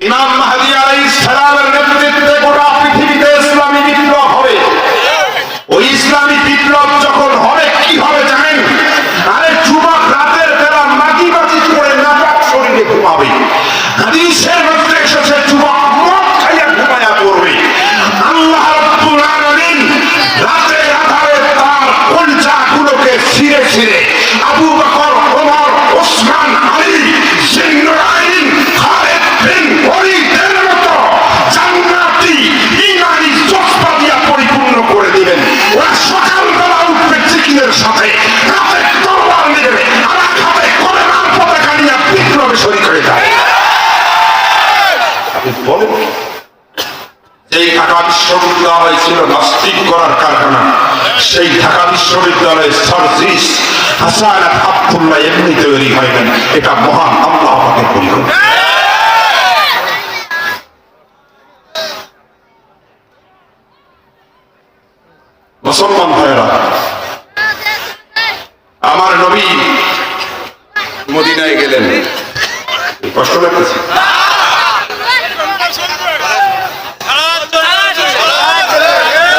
ইমাম মাহদি আলাইহিস সালামের এই ঢাকা বিশ্ববিদ্যালয় ছিল নাস্তিক করার কারখানা, সেই ঢাকা বিশ্ববিদ্যালয়ের সার্জিস হাসান আব্দুল্লাহ এমনি তৈরি হয় না এটা মহান আল্লাহ পরিকল্পনা মুসলমান ভাইয়েরা আমার নবী মদিনায় গেলেন কষ্ট লাগতেছে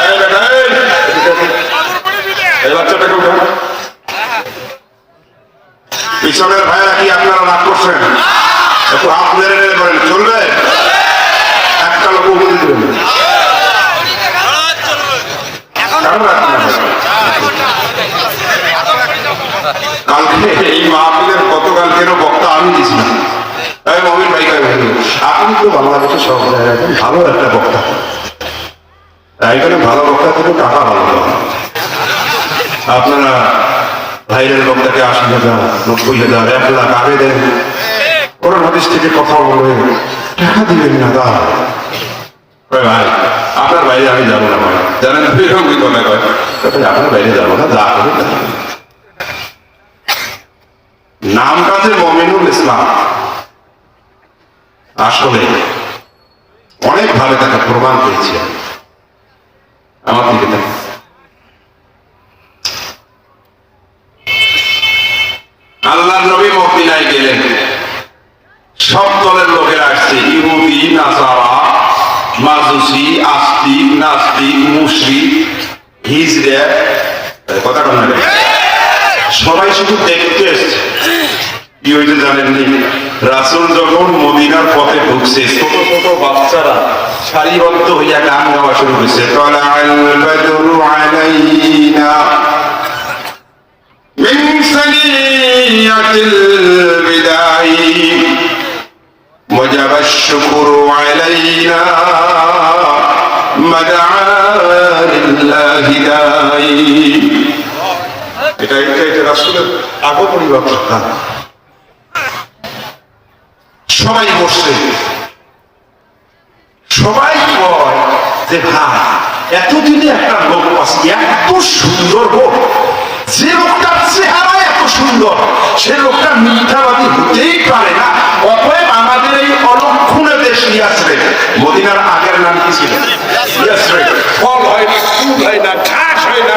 এই বেটা, এই, এই বাচ্চাটাকে উঠান। পিছনের ভাইয়েরা কি আপনারা রাগ করছেন একটু হাত মেরে মেরে করেন চলবে একটা কারণ কালকে এই মাহফিলের গতকালকেরও বক্তা আমি দিয়েছিলাম তাই মমিন ভাই আপনি তো বাংলাদেশের সব ভালো একটা বক্তা। তাই জন্য ভালো বক্তা থেকে টাকা ভালো আপনারা ভাইরের বক্তাকে আশি হাজার, নব্বই হাজার, এক লাখ আগে দেন ওরা হাদিস থেকে কথা বলে টাকা দিবেন না দা ভাই? আপনার বাইরে আমি যাব না, ভাই। জানেন আপনার বাইরে যাব না, যা যে মমিনুল ইসলাম। আসলে অনেকভাবে তাকে প্রমাণ পেয়েছি আমার দিকে শুধু দেখতে এসছে কি হয়েছে জানেননি রাসুল যখন মদিনার পথে ঢুকছে ছোট ছোট বাচ্চারা সারিবদ্ধ হইয়া গান গাওয়া শুরু করেছে তলাআল বাদরু আলাইনা মিন সানিয়াতিল বিদাই وجب الشكر علينا مدعا لله داعي এটা এটা এটা রাসূলের আগো পরিবর্তন সবাই বসছে। সবাই কয় যে ভাই এতদিনে একটা লোক আছে এত সুন্দর লোক। যে লোকটার চেহারা এত সুন্দর সে লোকটা মিথ্যাবাদী হতেই পারে না। অতএব আমাদের এই অলক্ষণে দেশ ইয়াসরে মদিনার আগের নাম কি ছিল? ইয়াসরে ফল হয় না ফুল হয় না ঘাস হয় না।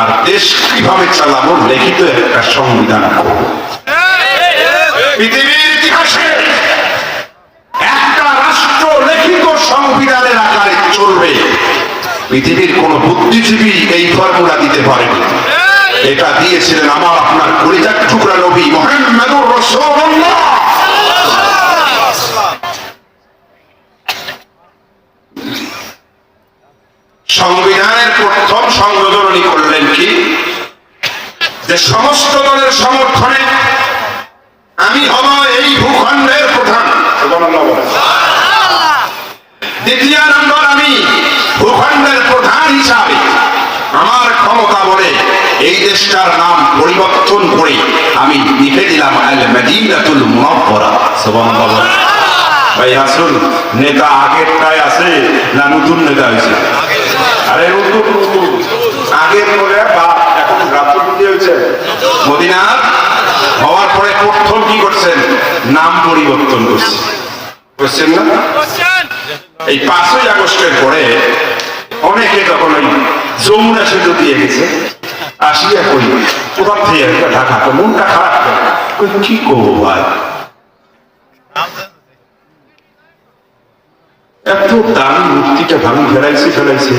আর দেশ কীভাবে চালাবো, লিখিত একটা সংবিধান পৃথিবীর কোন বুদ্ধিজীবী এই ফর্মুলা দিতে এটা দিয়েছিলেন আমার আপনার কলিজার টুকরা নবী রাসূলুল্লাহ। সংবিধানের প্রথম সংযোজনী করলেন কি? যে সমস্ত দলের সমর্থনে আমি হব এই ভূখণ্ডের প্রধান। দ্বিতীয় নম্বর আমি ভূখণ্ডের প্রধান হিসাবে আমার ক্ষমতা বলে এই দেশটার নাম পরিবর্তন করে আমি লিখে দিলাম আল মদিনাতুল মুনাওয়ারা সুবহানাল্লাহ। ভাই হাসুন নেতা আগেরটাই আছে না নতুন নেতা হয়েছে? হওয়ার পরে প্রথম কি করছেন? নাম পরিবর্তন করছে করছেন এই পাঁচই আগস্টের পরে অনেকে তখন ওই যমুনা সেতু দিয়ে গেছে। আসিয়া কই, কোথার থেকে ঢাকা? মনটা খারাপ করে। কি করব ভাই এত দামি মূর্তিটা ভাঙি ফেলাইছে ফেলাইছে।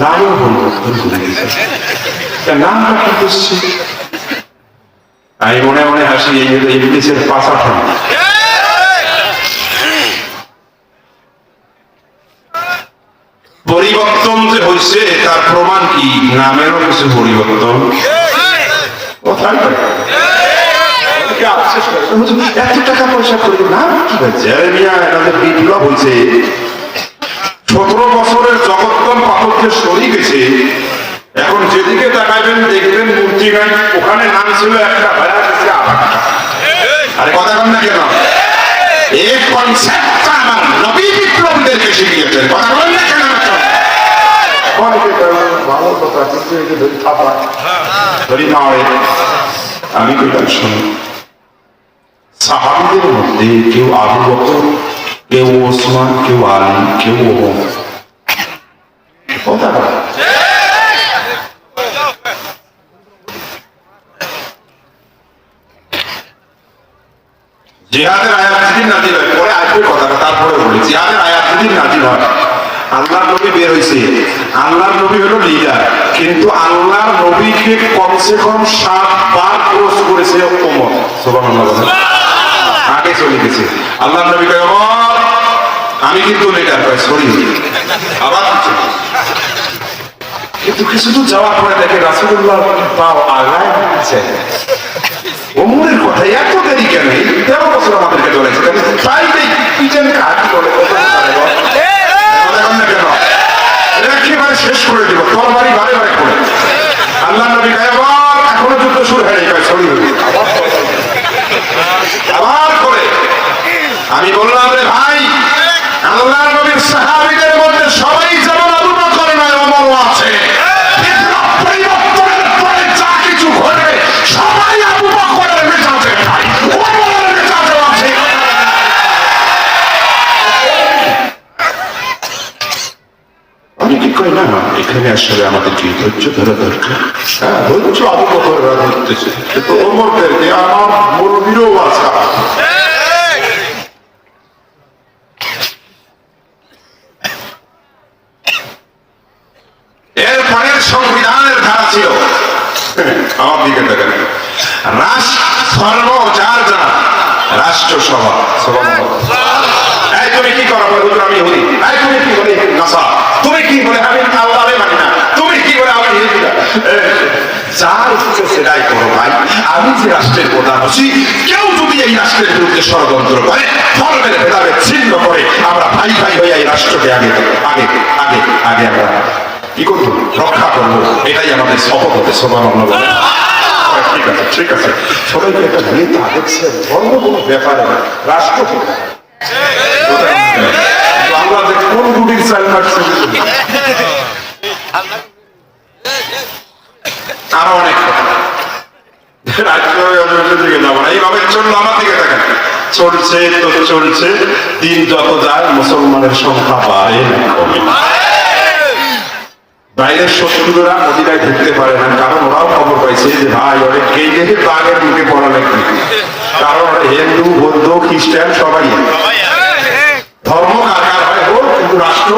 নামও পরিবর্তন করে গেছে। নামটা কি করছে? আমি মনে মনে হাসি এই হলো ইংলিশের পাশা ঠান্ডা পরিবর্তন যে হয়েছে তার প্রমাণ কি? নামেরও কিছু পরিবর্তন। কোথায় পাই? আফসোস করে, এত টাকা পয়সা করে না? কি হয়েছে মিয়া এনাদের বিপ্লব হয়েছে সতেরো বছরের জগত্তম পাথরকে সরি গেছে। এখন যেদিকে তাকাইবেন দেখবেন মূর্তি নাই ওখানে নাম ছিল একটা ভাইয়া গেছে আর আরে কথা কন না কেন? এই কনসেপ্টটা আমার নবী বিপ্লবীদেরকে শিখিয়েছেন কথা বলেন না কেন? মাত্র? ভালো কথা কিন্তু এই যে ধরি থাপা। ধরি মারে আমি কইলাম শুনি সাহাবিদের মধ্যে কেউ আবু বকর, কেউ ওসমান, কেউ আলী, কেউ কথা। জিহাদের আয়াত যেদিন নাজিল হয়। পরে আসবে কথাটা তারপরে বলি। জিহাদের আয়াত যেদিন নাজিল হয়। আল্লাহর নবী বের হয়েছে আল্লাহর নবী হলো লিডার কিন্তু আল্লাহর নবীকে কমসে কম সাত বার ক্রস করেছে ওমর। সুবহানাল্লাহ। বলেন। আগে আল্লাহ নবী কয় আমি কিন্তু লিডার কয়, সরি। আবার। কিন্তু কিছু দূর যাওয়ার পরে দেখে রাসূলুল্লাহ পাও আগায় আছে অমরের কথা এত দেরি কেন? তেরো বছর আমাদেরকে ধরেছে। তাই পিছন কাজ করে শেষ করে দিব, তরবারি বারে বারে করে আল্লাহ নবী "আবার এখনও যুদ্ধ শুরু হয়নি। সরি হয়নি।" করে। আমি বললাম রে ভাই আল্লাহ নবীর সাহাবীদের মধ্যে সবাই যেমন আবু বকর নয় অমর আছে। এখানে আসলে আমাদের কি ধৈর্য ধরা দরকার? হ্যাঁ ধৈর্য আবু বকররা ধরতেছে কিন্তু ওমরদেরকে আমার মুরবিরও আছে। সংবিধানের ধারা ছিল। আমার দিকে দেখেন রাষ্ট্র ধর্ম যার যার রাষ্ট্রসভা সভা এই তুমি কি করো? আমি হই। এই তুমি কি বলে? তুমি কি বলে? আমি আল্লাহরে মানি না তুমি কি বলে যার ইচ্ছে সেটাই করো ভাই আমি যে রাষ্ট্রের প্রধান হচ্ছি কেউ যদি এই রাষ্ট্রের বিরুদ্ধে ষড়যন্ত্র করে ধর্মের ভেদাভেদ ছিন্ন করে আমরা ভাই ভাই হয়ে এই রাষ্ট্রকে আগে আগে আগে আগে আমরা কি করব রক্ষা করব এটাই আমাদের শপথ হতে অন্য ঠিক আছে ঠিক আছে সবাইকে একটা নেতা দেখছেন ধর্ম কোনো ব্যাপারে না রাষ্ট্র যে কোন রুটির চাল কাটছে আরও অনেক বাইরের শত্রুরা মদিনায় ঢুকতে পারে না, কারণ ওরাও খবর পাইছে যে ভাই অনেক গেই দেখে বাঘের কারণ হিন্দু, বৌদ্ধ, খ্রিস্টান সবাই ধর্ম কার হয় হোক কিন্তু রাষ্ট্র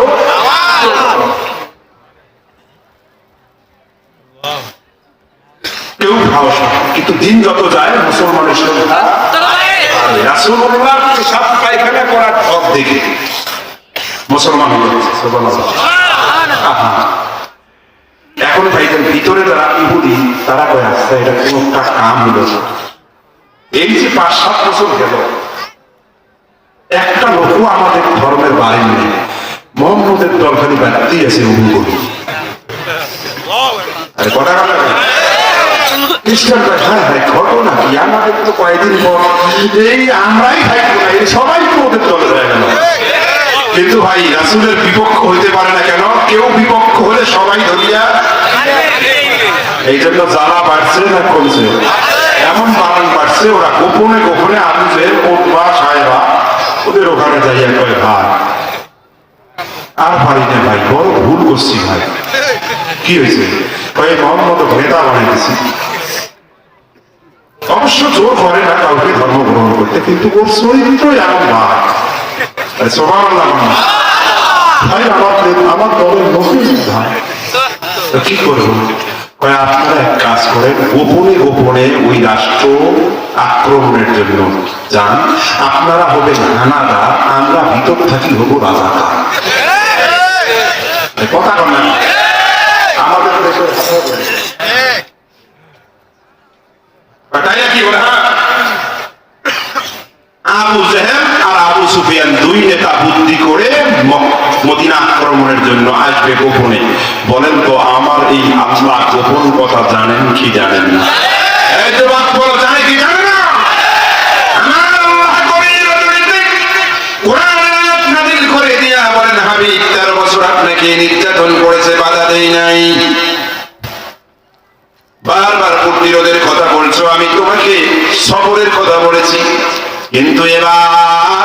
কেউ সাহস না। কিন্তু দিন যত যায় মুসলমানের সংখ্যা রাসূলুল্লাহ পেশাব পায়খানা করার ঠক দেখে? মুসলমান হয়ে গেছে সুবহানাল্লাহ। আহা। এখন ভাইদের ভিতরে যারা ইহুদি তারা কয়ে আসছে এটা কোন একটা কাম হলো। এই যে পাঁচ সাত বছর গেল একটা লোকও আমাদের ধর্মের বাইরে নেই। মোহাম্মদের দল খালি ব্যক্তি আছে কথা খ্রিস্টান ভাই ভাই ঘটনা কিন্তু ভাই, রাসুলের বিপক্ষ হইতে পারে না কেন? কেউ বিপক্ষ হলে সবাই ধরিয়া এই জন্য জ্বালা বাড়ছে না কমছে। এমন বানান বাড়ছে, ওরা গোপনে গোপনে ওটবা সাহেবা, ওদের ওখানে যাইয়া কয় ভাই আর পারি না ভাই বড় ভুল করছি ভাই। কি হয়েছে? কয়ে, মোহাম্মদ নেতা বানাইতেছি। অবশ্য জোর করে না কাউকে ধর্ম গ্রহণ করতে, কিন্তু ওর চরিত্রই এমন আমার দলের নতুন কি করব? আপনারা এক কাজ করেন, গোপনে গোপনে ওই রাষ্ট্র আক্রমণের জন্য যান। আপনারা হবেন হানাদা আমরা ভিতর থাকি হব রাজাকা কথা আমাদের দেশের কথা বলে। তাই না কি বলে হ্যাঁ আবু জেহেল আর আবু সুফিয়ান দুই নেতা বুদ্ধি করে মদিনা আক্রমণের জন্য আসবে গোপনে। বলেন তো, আমার এই আল্লাহ গোপন কথা জানেন কি জানেন না? তেরো বছর আপনাকে নির্যাতন করেছে, বাধা দেই নাই। বারবার প্রতিরোধের কথা বলছো, আমি তোমাকে সবরের কথা বলেছি। কিন্তু এবার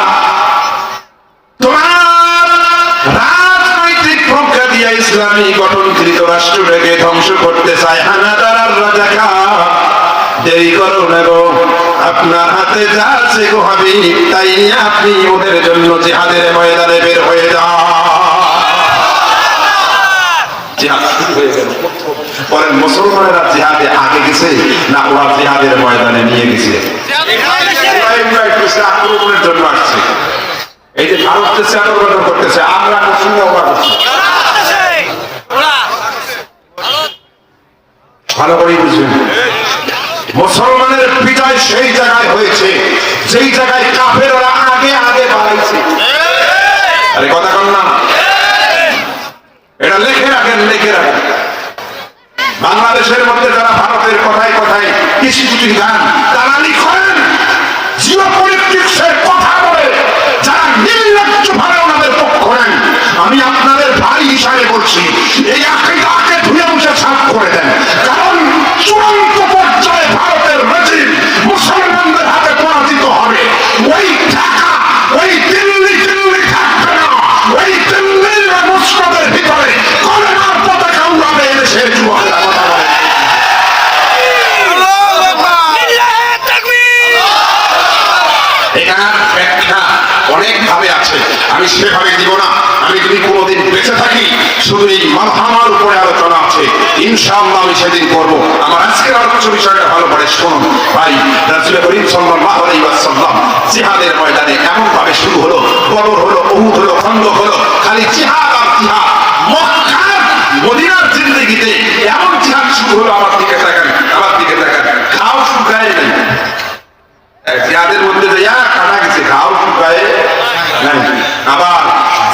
ইসলামী গঠনকৃত রাষ্ট্রটাকে ধ্বংস করতে চায় হানাদার আর রাজাকা। দেরি করো আপনার হাতে যা আছে গো হাবিব, তাই আপনি ওদের জন্য জিহাদের ময়দানে বের হয়ে বলেন মুসলমানেরা জিহাদে আগে গেছে, না ওরা জিহাদের ময়দানে নিয়ে গেছে। যে করতেছে, আমরা হচ্ছি ভালো করেই বুঝবেন মুসলমানের বিজয় সেই জায়গায় হয়েছে, যেই জায়গায় কাফের ওরা আগে আগে বাড়াইছে। আরে কথা কন না। এটা লেখে রাখেন লেখে রাখেন। বাংলাদেশের মধ্যে যারা ভারতের কথায় কথায় কিছু কিছু গান, তারা লিখেন জিও পলিটিক্সের কথা বলে, যারা নির্লজ্জ ভাবে ওনাদের পক্ষ নেন। আমি আপনাদের ভাই হিসাবে বলছি, এই আকিদাকে ধুয়ে মুছে সাফ করে দেন। কারণ চূড়ান্ত পর্যায়ে ভারতের রেজিম মুসলমানদের হাতে পরাজিত হবে। ওই ঢাকা, ওই দিল্লি দিল্লি থাকবে না। ওই দিল্লির মুসলমানদের ভিতরে কলেমার পতাকা উড়াবে এদেশের যুবকরা কথা ব্যাখ্যা অনেক আছে। আমি সেভাবে দিব না। আমি যদি কোনোদিন বেঁচে থাকি, শুধু এই মাথামার উপরে আলোচনা আছে। ইনশাআল্লাহ আমি সেদিন করব। আমার আজকের আলোচনা বিষয়টা ভালো করে শুনুন। ভাই রাসূল করিম সাল্লাল্লাহু আলাইহি ওয়াসাল্লাম জিহাদের ময়দানে এমন ভাবে শুরু হলো। বদর হলো, উহুদ হলো খন্দক হলো, খালি জিহাদ আর জিহাদ। মক্কার, মদিনার জিন্দেগিতে এমন জিহাদ শুরু হলো, আমার দিকে তাকান, আমার দিকে তাকান। খাও শুকায় নাই। জিহাদের মধ্যে যাইয়া কাটা গেছে, ঘাও শুকায় নাই। আবার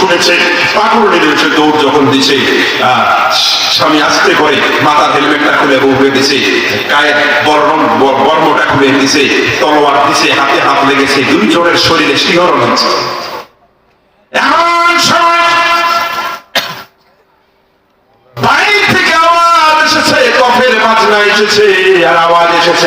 শুনেছে পাগল নির্দেশে দৌড় যখন দিছে স্বামী আসতে করে মাথার হেলমেটটা খুলে বউকে দিছে গায়ের বর্ণ বর্মটা খুলে দিছে, তলোয়ার দিছে, হাতে হাত লেগেছে, দুই জনের শরীরে শিহরণ হচ্ছে এমন আওয়াজ এসেছে আওয়াজ এসেছে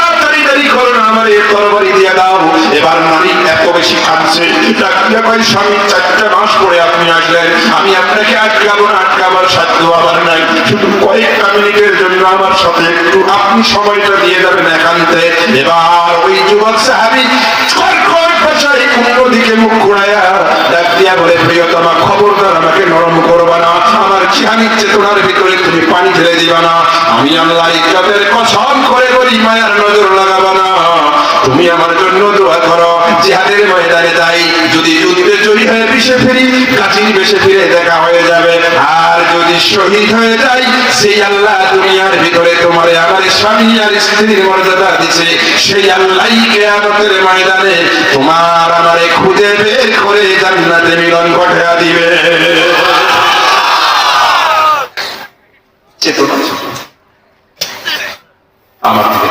দেরি করো না আমার এই তরবারি দিয়ে দাও। এবার নারী এত বেশি কাঁদছে। ডাকিয়া কয় স্বামী, চারটে মাস পরে আপনি আসলেন। আমি আপনাকে আটকাবো না, আটকাবার সাধ্য আবার নাই। শুধু কয়েকটা মিনিটের জন্য আমার সাথে একটু আপনি সময়টা দিয়ে যাবেন একান্তে। এবার ওই যুবক সাহাবি মুখ বলে, প্রিয়তমা, খবরদার, আমাকে নরম করবা না। আমার খিয়ানির চেতনার ভিতরে তুমি পানি ঢেলে দিবা না। আমি আল্লাহ ইজ্জতের কসম করে বলি মায়ার নজর লাগাবা তুমি আমার জন্য দোয়া করো। জিহাদের ময়দানে যাই। যদি যুদ্ধে জয়ী হয়ে পিছে ফিরি কাচির বেশে ফিরে দেখা হয়ে যাবে। আর যদি শহীদ হয়ে যাই, সেই আল্লাহ দুনিয়ার ভিতরে তোমার আমার স্বামী আর স্ত্রীর মর্যাদা দিছে। সেই আল্লাহই কেয়ামতের ময়দানে তোমার আমারে খুঁজে বের করে জান্নাতে মিলন ঘটিয়ে দিবে। চেতনা আমার তাকিয়ে।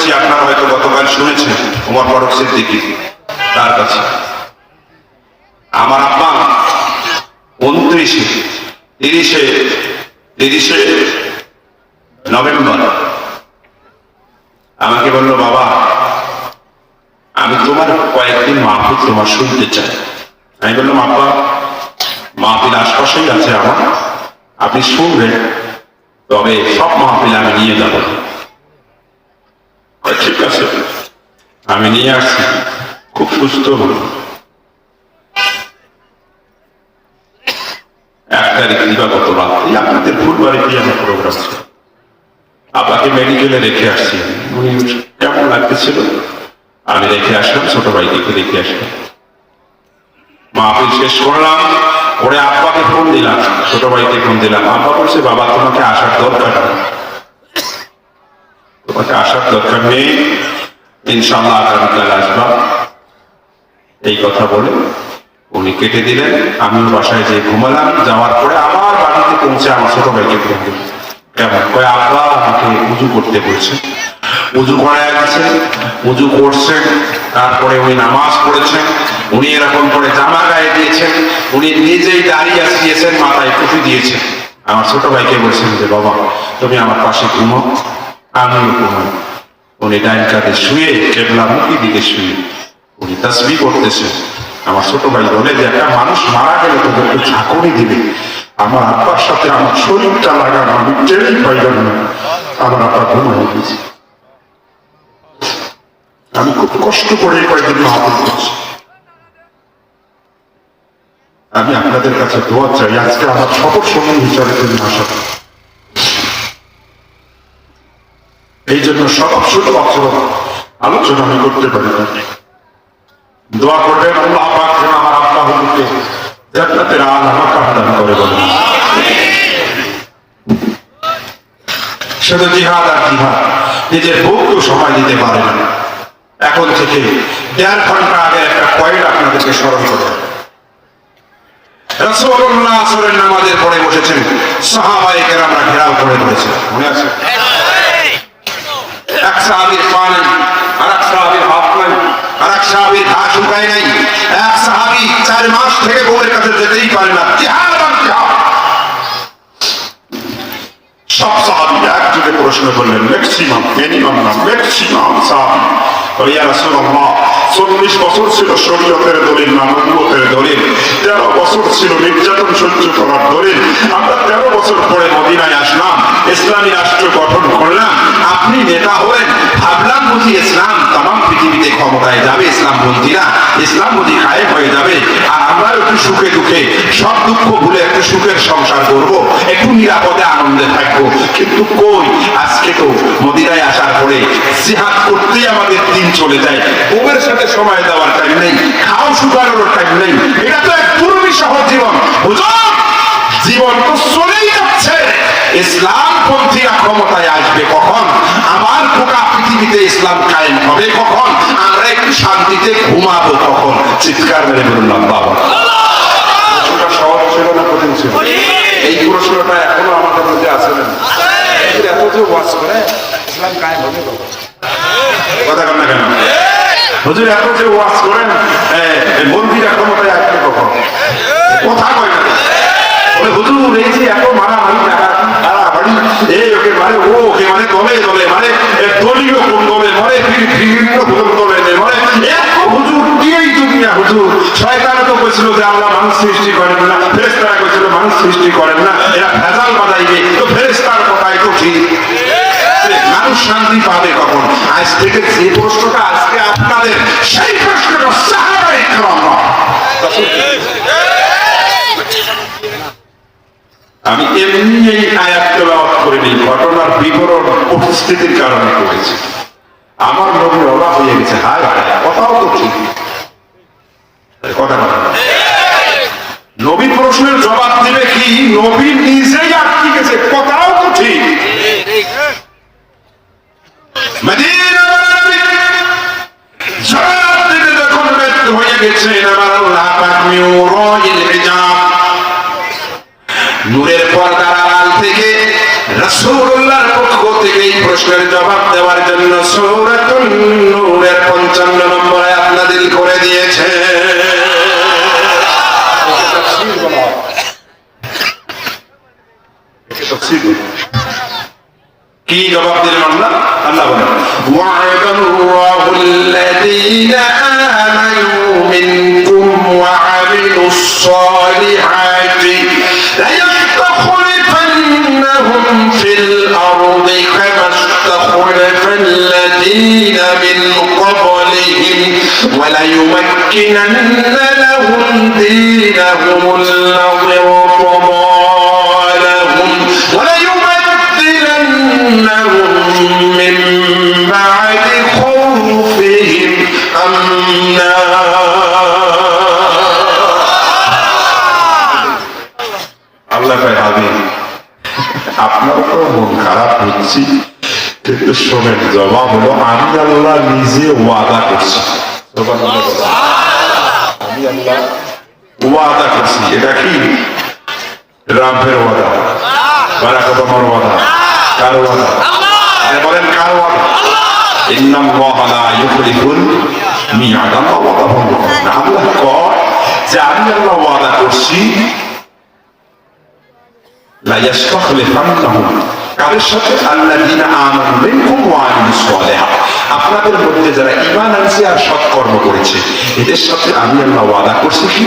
বলতেছি আপনারা হয়তো গতকাল শুনেছেন উমর ফারুক সিদ্দিকি, তার কাছে। আমার আব্বা উনত্রিশে, তিরিশে তিরিশে নভেম্বর আমাকে বলল, বাবা, আমি তোমার কয়েকদিন মাহফিল তোমার শুনতে চাই। আমি বললাম, আব্বা, মাহফিল আশপাশেই আছে আমার, আপনি শুনবেন, তবে সব মাহফিল আমি নিয়ে যাব। ঠিক আমি নিয়ে আসছি খুব সুস্থ। হল এক তারিখ দিবাগত রাত এই আপনাদের ফুলবাড়িতে আমার প্রোগ্রাম ছিল আপাকে মেডিকেলে রেখে আসছি উনি কেমন লাগতেছিল? আমি রেখে আসলাম, ছোট ভাইকে রেখে আসলাম। মাহফিল শেষ করলাম। ওরে আব্বাকে ফোন দিলাম। ছোট ভাইকে ফোন দিলাম। আব্বা বলছে, বাবা, তোমাকে আসার দরকার তোমাকে আসার দরকার নেই। ইনশাল্লাহ আগামীকাল আসবা। এই কথা বলে উনি কেটে দিলেন। আমিও বাসায় যে ঘুমালাম। যাওয়ার পরে আবার বাড়িতে পৌঁছে আমার ছোট ভাইকে ফোন দিলাম। কেমন? কয়, আব্বা আমাকে উজু করতে বলছে। উজু করায় গেছে উজু করছেন। তারপরে উনি নামাজ পড়েছেন। উনি এরকম করে জামা গায়ে দিয়েছেন। উনি নিজেই দাঁড়িয়ে আসিয়েছেন, মাথায় টুপি দিয়েছেন। আমার ছোট ভাইকে বলছেন যে, বাবা, তুমি আমার পাশে ঘুমো ঘুমাই উনি ডাইন কাঁধে শুয়ে কেবলা মুখি দিকে শুয়ে। উনি তসবি করতেছেন আমার ছোট ভাই বলে যে, একটা মানুষ মারা গেলে তোদেরকে দিবে। আমার আব্বার সাথে আমার শরীরটা লাগানো আমি পাইলাম না। আমার আব্বা গেছে। আমি খুব কষ্ট করে কয়েকদিন করছি। আমি আপনাদের কাছে দোয়া চাই। আজকে আমার শপথ সময় হিসাবে তুমি আসা। এই জন্য সব ছোট বছর আলোচনা আমি করতে পারি দোয়া করবেন আমার আব্বা হুজুরকে আমাকে করে শুধু জিহাদ আর জিহাদ, নিজের সময় দিতে পারে না। এখন থেকে দেড় ঘণ্টা আগে একটা পয়েন্ট আপনাদেরকে স্মরণ করে। রাসূলুল্লাহ আসরের নামাজের পরে বসেছেন, সাহাবায়ে কেরামরা ঘেরাও করে ধরেছে মনে আছে? এক সাহাবীর পা নেই আর এক সাহাবীর হাত নাই আর এক সাহাবীর ঘা শুকায় নাই। এক সাহাবী চার মাস থেকে বউয়ের কাছে যেতেই পারে না। প্রশ্ন করলেন, ম্যাক্সিমাম, মিনিমাম না, ম্যাক্সিমাম চল্লিশ বছর ছিল শরীয়তের দলিল না দলিল। তেরো বছর ছিল নির্যাতন সহ্য করার দলিল আমরা তেরো বছর পরে মদিনায় আসলাম ইসলামী রাষ্ট্র গঠন করলাম আপনি নেতা হলেন ভাবলাম ইসলাম তাম পৃথিবীতে ক্ষমতায় যাবে ইসলাম মন্ত্রীরা ইসলাম বুঝি কায়েম হয়ে যাবে। আর আমরা একটু সুখে দুঃখে, সব দুঃখ ভুলে একটু সুখের সংসার করব, একটু নিরাপদে আনন্দে থাকব। কিন্তু কই, আজকে তো মদিনায় আসার পরে জিহাদ করতেই আমাদের দিন চলে যায়। বউয়ের সাথে সময় দেওয়ার টাইম নেই খাও শুকানোর টাইম নেই। এটা তো এক দুর্বিষহ জীবন। হুজুর জীবন তো চলেই যাচ্ছে। ইসলাম পন্থীরা ক্ষমতায় আসবে কখন? আমার খোকা পৃথিবী পৃথিবীতে ইসলাম কায়েম হবে কখন? আমরা একটু শান্তিতে ঘুমাবো কখন? চিৎকার মেরে বলুন বাবা সহজ ছিল না কঠিন ছিল? এই প্রশ্নটা এখনও আমাদের মধ্যে আছে না? এত যে ওয়াজ করে ইসলাম কায়েম হবে কখন? কথা কন না কেন? হুজুর এত যে ওয়াজ করেন মন্দিরা ক্ষমতায় আসবে কখন? কথা কয় না হুজুর এই যে এত মারামারি মারামারি এই ওকে মানে ও ওকে মানে তবে তবে মানে দলীয় কোন তবে মানে বিভিন্ন কোন তবে মানে এত হুজুর দিয়েই দুনিয়া প্রশ্নটা আজকে আপনাদের, সেই প্রশ্নটা সাহাবাই খাওয়া আমি এমনি এই আয়াত তেলাওয়াত করিনি ঘটনার বিবরণ পরিস্থিতির কারণে করেছি। আমার নবী অবাক হয়ে গেছে। হায় হায় কথাও তো ঠিক। কথা নবী প্রশ্নের জবাব দিবে কি? নবী নিজেই আটকে গেছে, কথাও তো ঠিক। যখন ব্যর্থ হয়ে গেছে আমার আল্লাহ নূরের পর্দার আড়াল থেকে রাসূলুল্লাহর পক্ষ থেকে এই প্রশ্নের জবাব দেওয়ার জন্য সূরাতুন নূরের 55 নম্বর আয়াত নাযিল করে দিয়েছে। কি জবাব দিলেন আল্লাহ আল্লাহ বলেন ওয়া'দাল্লাহুল ليستخلفنهم في الأرض كما استخلف لهم دينهم الذي ارتضى لهم وليبدلنهم মন খারাপ হচ্ছি। কিন্তু শোনেন জবাব হলো আমি আল্লাহ নিজে ওয়াদা করছি। আমি আল্লাহ ওয়াদা করছি। এটা কি? রামের ওয়াদা। বারাক ওবামার ওয়াদা। কার ওয়াদা? বলেন কার ওয়াদা? আমি কাদের সাথে সালিহাত আপনাদের মধ্যে যারা আনছে আর করেছে, এদের সাথে আমি আল্লাহ ওয়াদা করছি, কি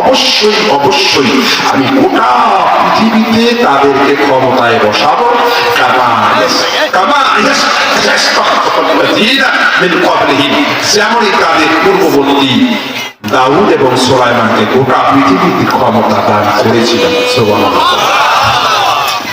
অবশ্যই অবশ্যই আমি গোটা পৃথিবীতে তাদেরকে ক্ষমতায় বসাবো। মিন যেমনই তাদের পূর্ববর্তী দাউদ এবং সোলাইমানকে গোটা পৃথিবীতে ক্ষমতা দান করেছিলেন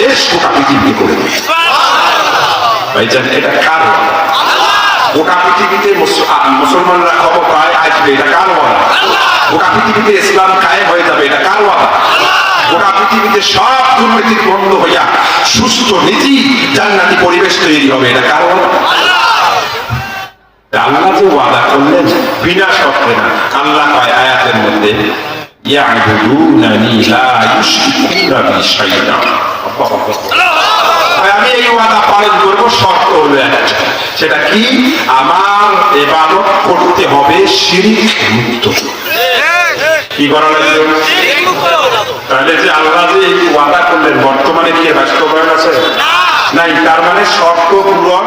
দেশ গোটা পৃথিবীতে করে ভাইজান, এটা কার গোটা পৃথিবীতে মুসলমানরা ক্ষমতায় আসবে, এটা কার গোটা পৃথিবীতে ইসলাম কায়েম হয়ে যাবে, এটা কার গোটা পৃথিবীতে সব দুর্নীতি বন্ধ হইয়া সুস্থ, নীতি, জান্নাতি পরিবেশ তৈরি হবে, এটা কার ওয়াদা? আল্লাহ যে ওয়াদা করলেন, বিনা শর্তে না। আল্লাহ কয় আয়াতের মধ্যে ইয়াবুদুনানি লা ইউশরিকুনা বি শাইআ আমি এই ওয়াদা পালন করব শর্ত হলো সেটা কি? আমার এবাদত করতে হবে শিরিক মুক্ত। কি করা লাগবে? তাহলে যে আল্লাহ যে এই ওয়াদা করলেন বর্তমানে কি বাস্তবায়ন আছে? নাই তার মানে শর্ত পূরণ